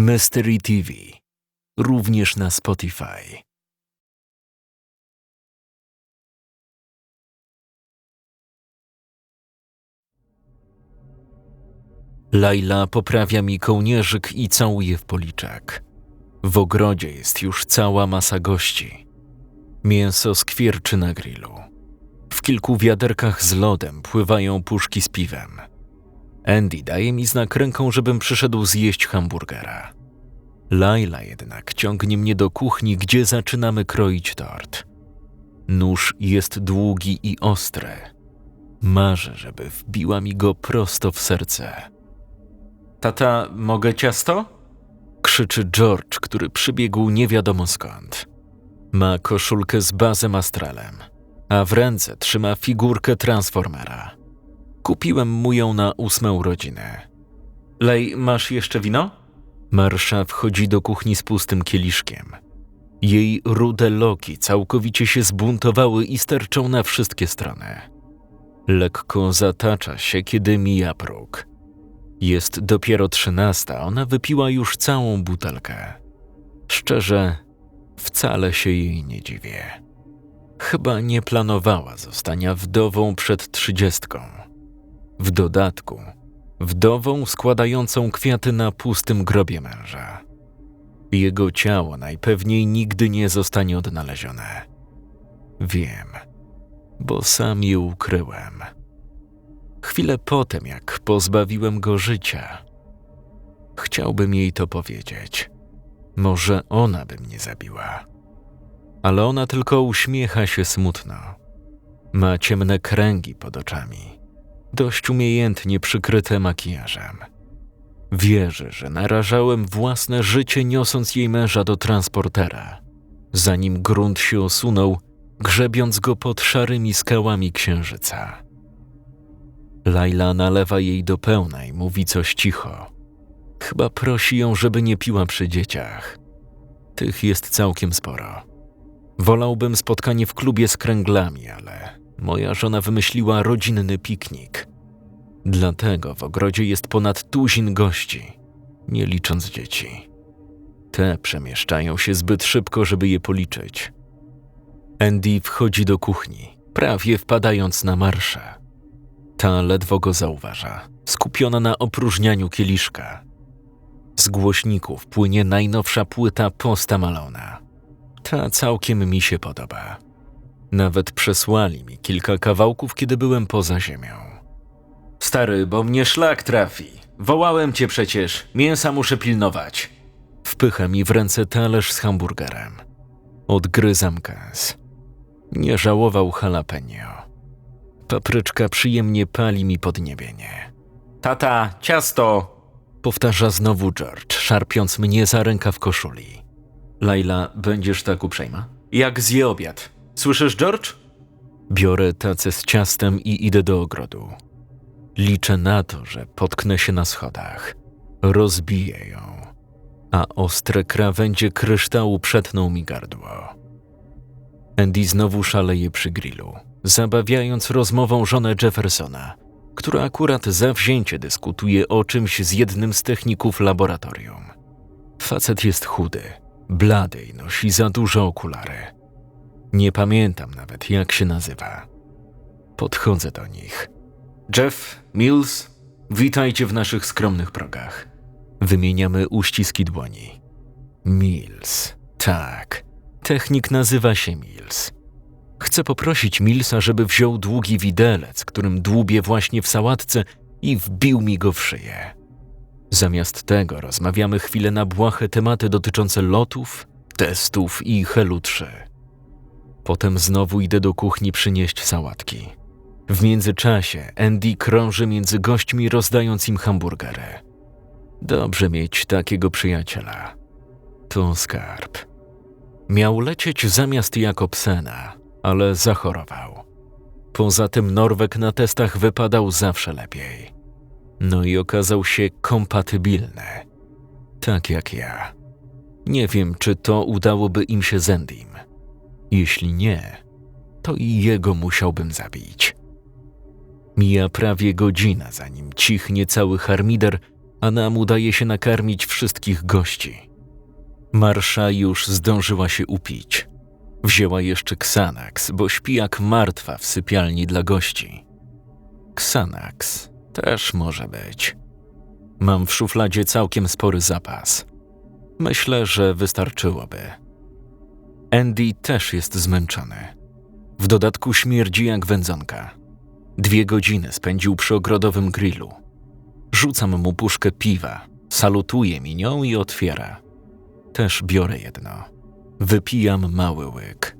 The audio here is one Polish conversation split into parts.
Mystery TV, również na Spotify. Laila poprawia mi kołnierzyk i całuje w policzek. W ogrodzie jest już cała masa gości. Mięso skwierczy na grillu. W kilku wiaderkach z lodem pływają puszki z piwem. Andy daje mi znak ręką, żebym przyszedł zjeść hamburgera. Laila jednak ciągnie mnie do kuchni, gdzie zaczynamy kroić tort. Nóż jest długi i ostry. Marzę, żeby wbiła mi go prosto w serce. Tata, mogę ciasto? Krzyczy George, który przybiegł nie wiadomo skąd. Ma koszulkę z bazem astralem, a w ręce trzyma figurkę Transformera. Kupiłem mu ją na ósmą urodzinę. Lej, masz jeszcze wino? Marsza wchodzi do kuchni z pustym kieliszkiem. Jej rude loki całkowicie się zbuntowały i sterczą na wszystkie strony. Lekko zatacza się, kiedy mija próg. Jest dopiero trzynasta, ona wypiła już całą butelkę. Szczerze, wcale się jej nie dziwię. Chyba nie planowała zostania wdową przed trzydziestką. W dodatku, wdową składającą kwiaty na pustym grobie męża. Jego ciało najpewniej nigdy nie zostanie odnalezione. Wiem, bo sam je ukryłem. Chwilę potem, jak pozbawiłem go życia, chciałbym jej to powiedzieć. Może ona by mnie zabiła. Ale ona tylko uśmiecha się smutno. Ma ciemne kręgi pod oczami, dość umiejętnie przykryte makijażem. Wierzy, że narażałem własne życie, niosąc jej męża do transportera, zanim grunt się osunął, grzebiąc go pod szarymi skałami księżyca. Laila nalewa jej do pełna i mówi coś cicho. Chyba prosi ją, żeby nie piła przy dzieciach. Tych jest całkiem sporo. Wolałbym spotkanie w klubie z kręglami, ale moja żona wymyśliła rodzinny piknik. Dlatego w ogrodzie jest ponad tuzin gości, nie licząc dzieci. Te przemieszczają się zbyt szybko, żeby je policzyć. Andy wchodzi do kuchni, prawie wpadając na marszę. Ta ledwo go zauważa, skupiona na opróżnianiu kieliszka. Z głośników płynie najnowsza płyta Posta Malona. Ta całkiem mi się podoba. Nawet przesłali mi kilka kawałków, kiedy byłem poza ziemią. Stary, bo mnie szlak trafi. Wołałem cię przecież, mięsa muszę pilnować. Wpycha mi w ręce talerz z hamburgerem. Odgryzam kęs. Nie żałował jalapeno. Papryczka przyjemnie pali mi podniebienie. Tata, ciasto! Powtarza znowu George, szarpiąc mnie za rękaw koszuli. Laila, będziesz tak uprzejma? Jak zje obiad? Słyszysz, George? Biorę tacę z ciastem i idę do ogrodu. Liczę na to, że potknę się na schodach. Rozbiję ją, a ostre krawędzie kryształu przetną mi gardło. Andy znowu szaleje przy grillu zabawiając rozmową żonę Jeffersona, która akurat zawzięcie dyskutuje o czymś z jednym z techników laboratorium. Facet jest chudy, blady i nosi za dużo okulary. Nie pamiętam nawet, jak się nazywa. Podchodzę do nich. Jeff, Mills, witajcie w naszych skromnych progach. Wymieniamy uściski dłoni. Mills, tak. Technik nazywa się Mills. Chcę poprosić Milsa, żeby wziął długi widelec, którym dłubię właśnie w sałatce i wbił mi go w szyję. Zamiast tego rozmawiamy chwilę na błahe tematy dotyczące lotów, testów i helu 3. Potem znowu idę do kuchni przynieść sałatki. W międzyczasie Andy krąży między gośćmi, rozdając im hamburgery. Dobrze mieć takiego przyjaciela. To skarb. Miał lecieć zamiast Jakobsena, ale zachorował. Poza tym Norwek na testach wypadał zawsze lepiej. No i okazał się kompatybilny. Tak jak ja. Nie wiem, czy to udałoby im się z Endym. Jeśli nie, to i jego musiałbym zabić. Mija prawie godzina, zanim cichnie cały harmider a nam udaje się nakarmić wszystkich gości. Marsza już zdążyła się upić. Wzięła jeszcze Xanax, bo śpi jak martwa w sypialni dla gości. Xanax też może być. Mam w szufladzie całkiem spory zapas. Myślę, że wystarczyłoby. Andy też jest zmęczony. W dodatku śmierdzi jak wędzonka. Dwie godziny spędził przy ogrodowym grillu. Rzucam mu puszkę piwa, salutuje mi nią i otwiera. Też biorę jedno. Wypijam mały łyk.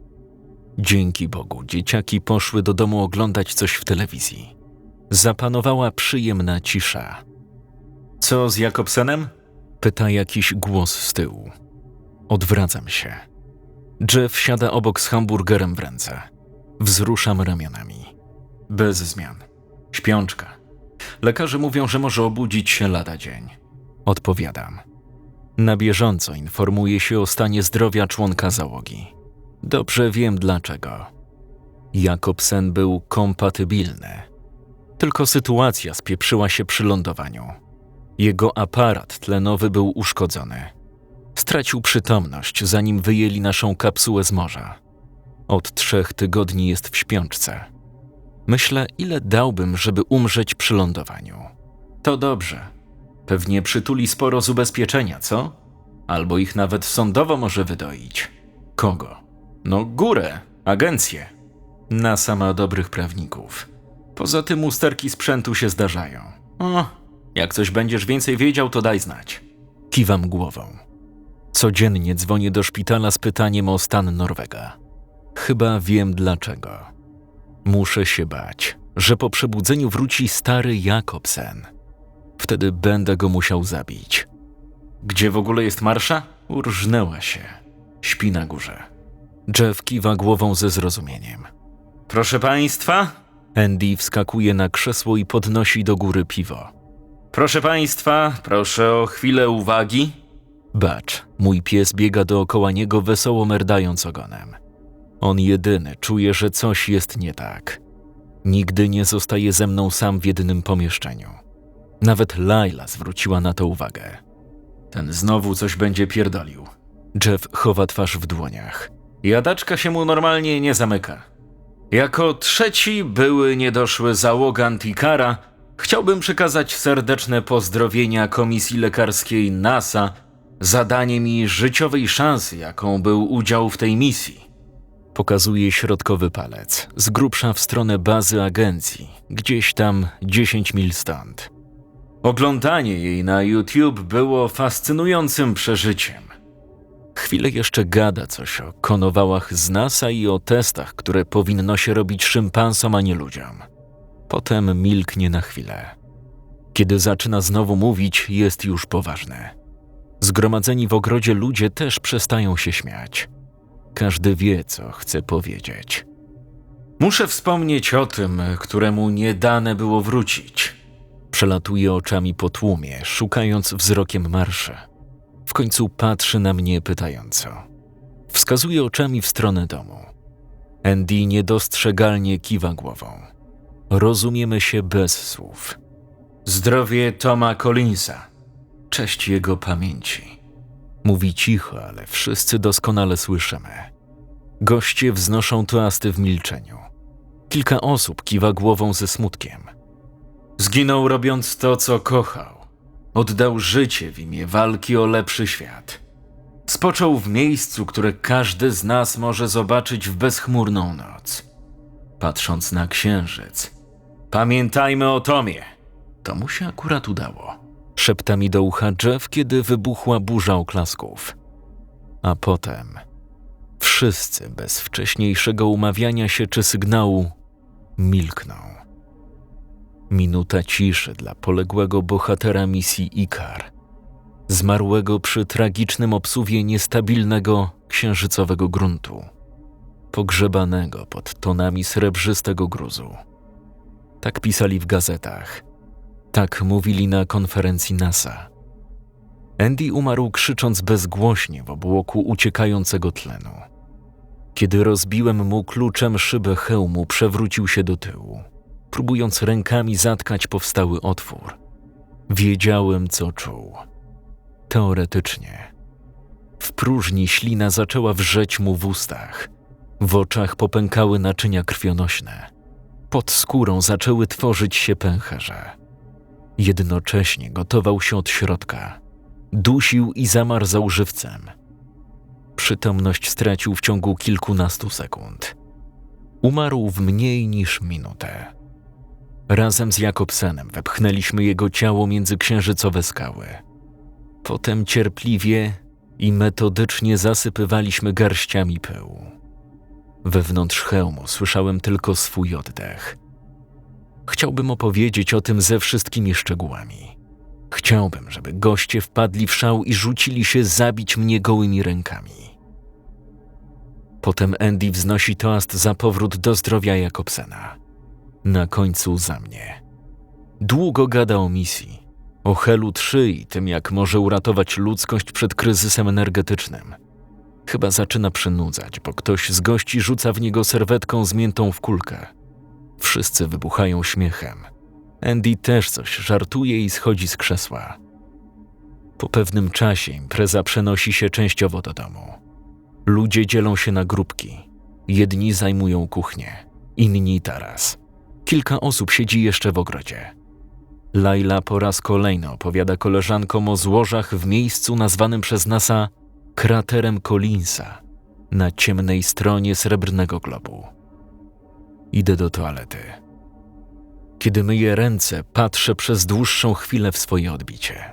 Dzięki Bogu, dzieciaki poszły do domu oglądać coś w telewizji. Zapanowała przyjemna cisza. Co z Jakobsenem? Pyta jakiś głos z tyłu. Odwracam się. Jeff siada obok z hamburgerem w ręce. Wzruszam ramionami. Bez zmian. Śpiączka. Lekarze mówią, że może obudzić się lada dzień. Odpowiadam. Na bieżąco informuje się o stanie zdrowia członka załogi. Dobrze wiem dlaczego. Jakobsen był kompatybilny. Tylko sytuacja spieprzyła się przy lądowaniu. Jego aparat tlenowy był uszkodzony. Stracił przytomność, zanim wyjęli naszą kapsułę z morza. Od trzech tygodni jest w śpiączce. Myślę, ile dałbym, żeby umrzeć przy lądowaniu. To dobrze. Pewnie przytuli sporo z ubezpieczenia, co? Albo ich nawet sądowo może wydoić. Kogo? No górę, agencję. NASA ma dobrych prawników. Poza tym usterki sprzętu się zdarzają. O, jak coś będziesz więcej wiedział, to daj znać. Kiwam głową. Codziennie dzwonię do szpitala z pytaniem o stan Norwega. Chyba wiem dlaczego. Muszę się bać, że po przebudzeniu wróci stary Jakobsen. Wtedy będę go musiał zabić. Gdzie w ogóle jest Marsza? Urżnęła się. Śpi na górze. Jeff kiwa głową ze zrozumieniem. Proszę państwa? Andy wskakuje na krzesło i podnosi do góry piwo. Proszę państwa, proszę o chwilę uwagi. Bacz, mój pies biega dookoła niego wesoło merdając ogonem. On jedyny czuje, że coś jest nie tak. Nigdy nie zostaje ze mną sam w jednym pomieszczeniu. Nawet Laila zwróciła na to uwagę. Ten znowu coś będzie pierdolił. Jeff chowa twarz w dłoniach. Jadaczka się mu normalnie nie zamyka. Jako trzeci były niedoszły załoga Antikara, chciałbym przekazać serdeczne pozdrowienia Komisji Lekarskiej NASA za danie mi życiowej szansy, jaką był udział w tej misji. Pokazuje środkowy palec, z grubsza w stronę bazy agencji, gdzieś tam 10 mil stąd. Oglądanie jej na YouTube było fascynującym przeżyciem. Chwilę jeszcze gada coś o konowałach z NASA i o testach, które powinno się robić szympansom, a nie ludziom. Potem milknie na chwilę. Kiedy zaczyna znowu mówić, jest już poważne. Zgromadzeni w ogrodzie ludzie też przestają się śmiać. Każdy wie, co chce powiedzieć. Muszę wspomnieć o tym, któremu nie dane było wrócić. Przelatuje oczami po tłumie, szukając wzrokiem marsze. W końcu patrzy na mnie pytająco. Wskazuje oczami w stronę domu. Andy niedostrzegalnie kiwa głową. Rozumiemy się bez słów. Zdrowie Toma Collinsa. Cześć jego pamięci. Mówi cicho, ale wszyscy doskonale słyszymy. Goście wznoszą toasty w milczeniu. Kilka osób kiwa głową ze smutkiem. Zginął robiąc to, co kochał. Oddał życie w imię walki o lepszy świat. Spoczął w miejscu, które każdy z nas może zobaczyć w bezchmurną noc. Patrząc na księżyc. Pamiętajmy o Tomie. To mu się akurat udało. Szepta mi do ucha Jeff, kiedy wybuchła burza oklasków. A potem wszyscy bez wcześniejszego umawiania się czy sygnału milkną. Minuta ciszy dla poległego bohatera misji Ikar, zmarłego przy tragicznym obsuwie niestabilnego księżycowego gruntu, pogrzebanego pod tonami srebrzystego gruzu. Tak pisali w gazetach, tak mówili na konferencji NASA. Andy umarł krzycząc bezgłośnie w obłoku uciekającego tlenu. Kiedy rozbiłem mu kluczem szybę hełmu, przewrócił się do tyłu próbując rękami zatkać powstały otwór. Wiedziałem, co czuł. Teoretycznie. W próżni ślina zaczęła wrzeć mu w ustach. W oczach popękały naczynia krwionośne. Pod skórą zaczęły tworzyć się pęcherze. Jednocześnie gotował się od środka. Dusił i zamarzał żywcem. Przytomność stracił w ciągu kilkunastu sekund. Umarł w mniej niż minutę. Razem z Jakobsenem wepchnęliśmy jego ciało między księżycowe skały. Potem cierpliwie i metodycznie zasypywaliśmy garściami pyłu. Wewnątrz hełmu słyszałem tylko swój oddech. Chciałbym opowiedzieć o tym ze wszystkimi szczegółami. Chciałbym, żeby goście wpadli w szał i rzucili się zabić mnie gołymi rękami. Potem Andy wznosi toast za powrót do zdrowia Jakobsena. Na końcu za mnie. Długo gada o misji, o Helu 3 i tym, jak może uratować ludzkość przed kryzysem energetycznym. Chyba zaczyna przynudzać, bo ktoś z gości rzuca w niego serwetką zmiętą w kulkę. Wszyscy wybuchają śmiechem. Andy też coś żartuje i schodzi z krzesła. Po pewnym czasie impreza przenosi się częściowo do domu. Ludzie dzielą się na grupki. Jedni zajmują kuchnię, inni taras. Kilka osób siedzi jeszcze w ogrodzie. Laila po raz kolejny opowiada koleżankom o złożach w miejscu nazwanym przez NASA kraterem Collinsa na ciemnej stronie srebrnego globu. Idę do toalety. Kiedy myję ręce, patrzę przez dłuższą chwilę w swoje odbicie.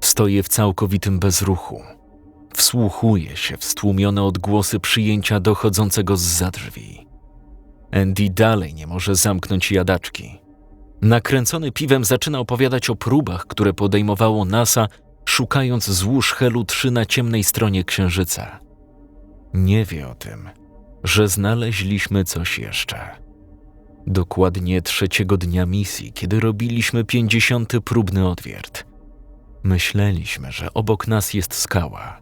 Stoję w całkowitym bezruchu. Wsłuchuję się w stłumione odgłosy przyjęcia dochodzącego z za drzwi. Andy dalej nie może zamknąć jadaczki. Nakręcony piwem zaczyna opowiadać o próbach, które podejmowało NASA, szukając złóż Helu 3 na ciemnej stronie Księżyca. Nie wie o tym, że znaleźliśmy coś jeszcze. Dokładnie trzeciego dnia misji, kiedy robiliśmy pięćdziesiąty próbny odwiert. Myśleliśmy, że obok nas jest skała,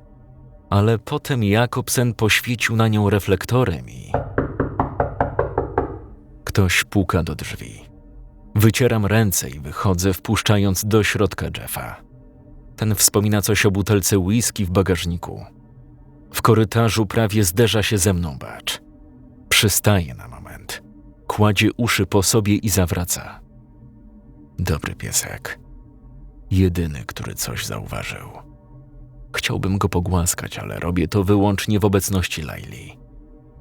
ale potem Jakobsen poświecił na nią reflektorem i... Ktoś puka do drzwi. Wycieram ręce i wychodzę, wpuszczając do środka Jeffa. Ten wspomina coś o butelce whisky w bagażniku. W korytarzu prawie zderza się ze mną bacz. Przystaje na moment. Kładzie uszy po sobie i zawraca. Dobry piesek. Jedyny, który coś zauważył. Chciałbym go pogłaskać, ale robię to wyłącznie w obecności Laili.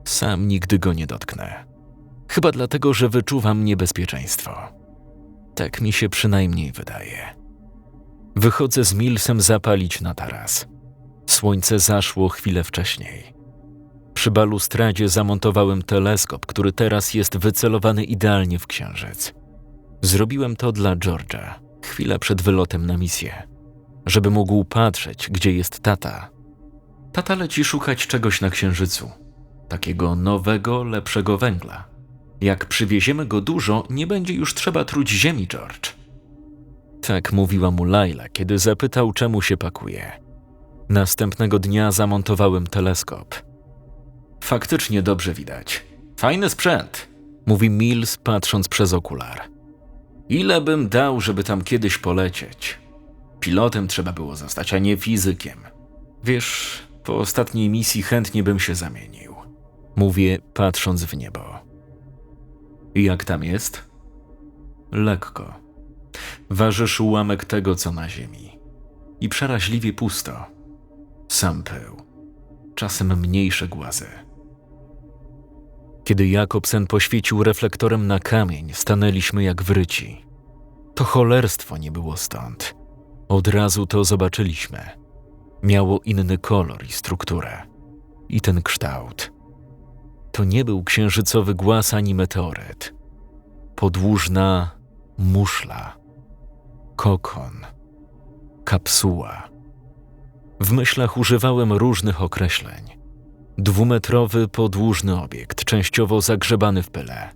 Sam nigdy go nie dotknę. Chyba dlatego, że wyczuwam niebezpieczeństwo. Tak mi się przynajmniej wydaje. Wychodzę z Milsem zapalić na taras. Słońce zaszło chwilę wcześniej. Przy balustradzie zamontowałem teleskop, który teraz jest wycelowany idealnie w księżyc. Zrobiłem to dla George'a, chwilę przed wylotem na misję, żeby mógł patrzeć, gdzie jest tata. Tata leci szukać czegoś na księżycu, takiego nowego, lepszego węgla. Jak przywieziemy go dużo, nie będzie już trzeba truć ziemi, George. Tak mówiła mu Laila, kiedy zapytał, czemu się pakuje. Następnego dnia zamontowałem teleskop. Faktycznie dobrze widać. Fajny sprzęt, mówi Mills, patrząc przez okular. Ile bym dał, żeby tam kiedyś polecieć? Pilotem trzeba było zostać, a nie fizykiem. Wiesz, po ostatniej misji chętnie bym się zamienił. Mówię, patrząc w niebo. Jak tam jest? Lekko. Ważysz ułamek tego, co na ziemi. I przeraźliwie pusto. Sam pył. Czasem mniejsze głazy. Kiedy Jakobsen poświecił reflektorem na kamień, stanęliśmy jak wryci. To cholerstwo nie było stąd. Od razu to zobaczyliśmy. Miało inny kolor i strukturę. I ten kształt. To nie był księżycowy głaz ani meteoryt. Podłużna muszla, kokon, kapsuła. W myślach używałem różnych określeń. Dwumetrowy, podłużny obiekt, częściowo zagrzebany w pyle.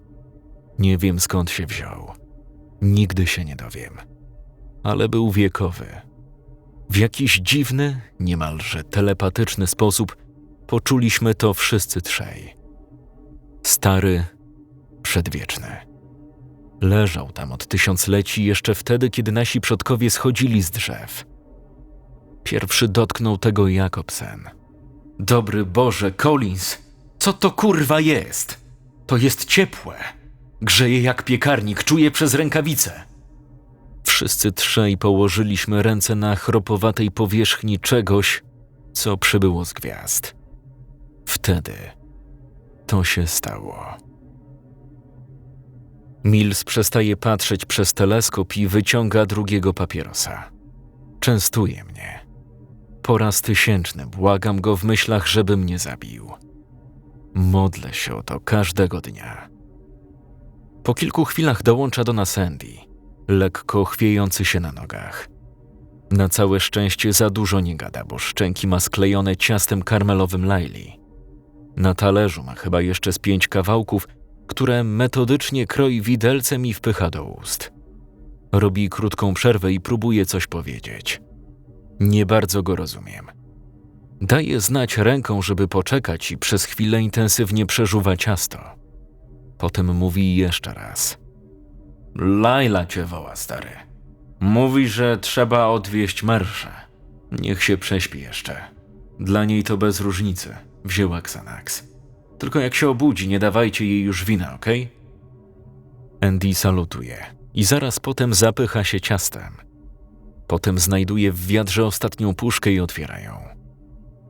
Nie wiem skąd się wziął. Nigdy się nie dowiem. Ale był wiekowy. W jakiś dziwny, niemalże telepatyczny sposób poczuliśmy to wszyscy trzej. Stary, przedwieczny. Leżał tam od tysiącleci jeszcze wtedy, kiedy nasi przodkowie schodzili z drzew. Pierwszy dotknął tego Jakobsen. Dobry Boże, Collins, co to kurwa jest? To jest ciepłe. Grzeje jak piekarnik, czuję przez rękawice. Wszyscy trzej położyliśmy ręce na chropowatej powierzchni czegoś, co przybyło z gwiazd. Wtedy to się stało. Mills przestaje patrzeć przez teleskop i wyciąga drugiego papierosa. Częstuje mnie. Po raz tysięczny błagam go w myślach, żeby mnie zabił. Modlę się o to każdego dnia. Po kilku chwilach dołącza do nas Andy, lekko chwiejący się na nogach. Na całe szczęście za dużo nie gada, bo szczęki ma sklejone ciastem karmelowym Laili. Na talerzu ma chyba jeszcze z pięć kawałków, które metodycznie kroi widelcem i wpycha do ust. Robi krótką przerwę i próbuje coś powiedzieć. Nie bardzo go rozumiem. Daje znać ręką, żeby poczekać i przez chwilę intensywnie przeżuwa ciasto. Potem mówi jeszcze raz. Laila cię woła, stary. Mówi, że trzeba odwieźć marszę. Niech się prześpi jeszcze. Dla niej to bez różnicy. Wzięła Xanax. Tylko jak się obudzi, nie dawajcie jej już wina, okej? Andy salutuje i zaraz potem zapycha się ciastem. Potem znajduje w wiadrze ostatnią puszkę i otwierają.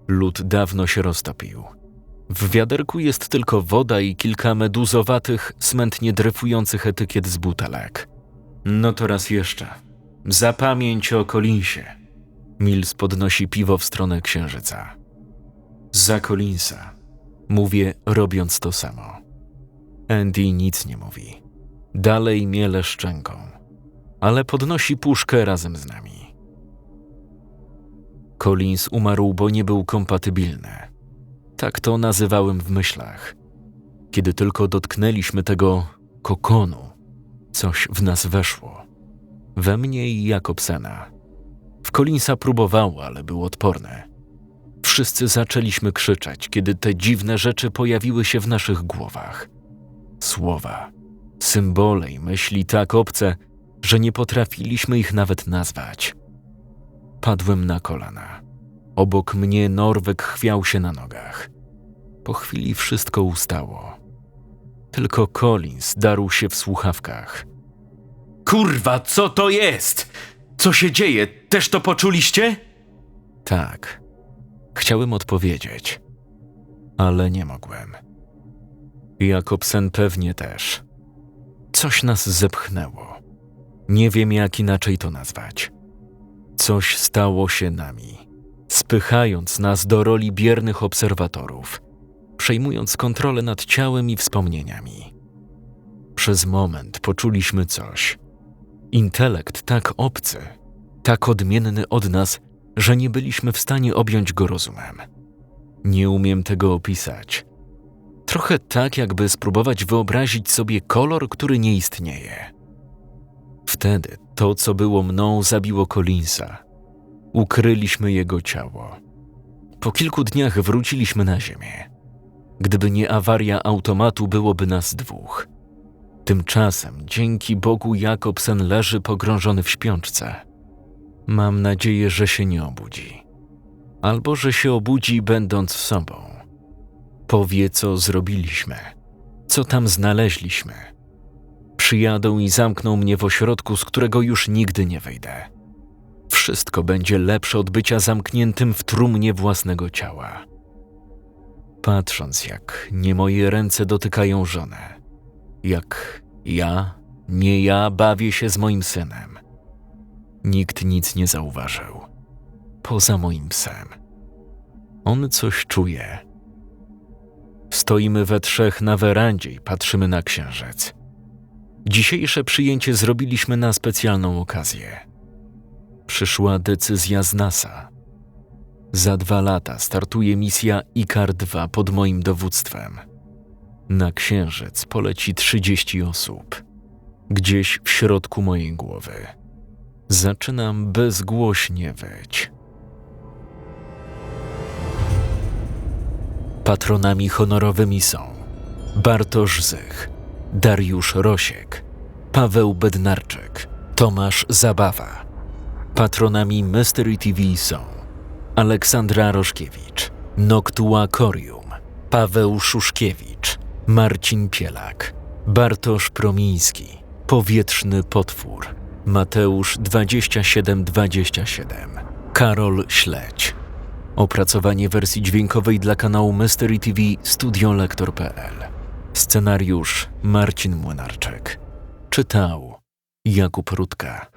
Lód dawno się roztopił. W wiaderku jest tylko woda i kilka meduzowatych, smętnie dryfujących etykiet z butelek. No to raz jeszcze. Za pamięć o Collinsie. Mills podnosi piwo w stronę księżyca. Za Collinsa. Mówię, robiąc to samo. Andy nic nie mówi. Dalej miele szczęką, ale podnosi puszkę razem z nami. Collins umarł, bo nie był kompatybilny. Tak to nazywałem w myślach. Kiedy tylko dotknęliśmy tego kokonu, coś w nas weszło. We mnie i Jakobsena. W Collinsa próbowało, ale był odporny. Wszyscy zaczęliśmy krzyczeć, kiedy te dziwne rzeczy pojawiły się w naszych głowach. Słowa, symbole i myśli tak obce, że nie potrafiliśmy ich nawet nazwać. Padłem na kolana. Obok mnie Norwek chwiał się na nogach. Po chwili wszystko ustało. Tylko Collins darł się w słuchawkach. Kurwa, co to jest? Co się dzieje? Też to poczuliście? Tak. Chciałem odpowiedzieć, ale nie mogłem. Jakobsen pewnie też. Coś nas zepchnęło. Nie wiem, jak inaczej to nazwać. Coś stało się nami, spychając nas do roli biernych obserwatorów, przejmując kontrolę nad ciałem i wspomnieniami. Przez moment poczuliśmy coś. Intelekt tak obcy, tak odmienny od nas, że nie byliśmy w stanie objąć go rozumem. Nie umiem tego opisać. Trochę tak, jakby spróbować wyobrazić sobie kolor, który nie istnieje. Wtedy to, co było mną, zabiło Collinsa. Ukryliśmy jego ciało. Po kilku dniach wróciliśmy na ziemię. Gdyby nie awaria automatu, byłoby nas dwóch. Tymczasem, dzięki Bogu, Jakobsen leży pogrążony w śpiączce. Mam nadzieję, że się nie obudzi. Albo że się obudzi, będąc sobą. Powie, co zrobiliśmy, co tam znaleźliśmy. Przyjadą i zamkną mnie w ośrodku, z którego już nigdy nie wyjdę. Wszystko będzie lepsze od bycia zamkniętym w trumnie własnego ciała. Patrząc, jak nie moje ręce dotykają żonę, jak ja, nie ja, bawię się z moim synem. Nikt nic nie zauważył, poza moim psem. On coś czuje. Stoimy we trzech na werandzie i patrzymy na księżyc. Dzisiejsze przyjęcie zrobiliśmy na specjalną okazję. Przyszła decyzja z NASA. Za dwa lata startuje misja IKAR-2 pod moim dowództwem. Na księżyc poleci 30 osób. Gdzieś w środku mojej głowy. Zaczynam bezgłośnie wyć. Patronami honorowymi są Bartosz Zych, Dariusz Rosiek, Paweł Bednarczyk, Tomasz Zabawa. Patronami Mystery TV są Aleksandra Roszkiewicz, Noctua Corium, Paweł Szuszkiewicz, Marcin Pielak, Bartosz Promiński, Powietrzny Potwór, Mateusz 2727, Karol Śledź. Opracowanie wersji dźwiękowej dla kanału Mystery TV Studiolektor.pl Scenariusz Marcin Młynarczyk. Czytał Jakub Rutka.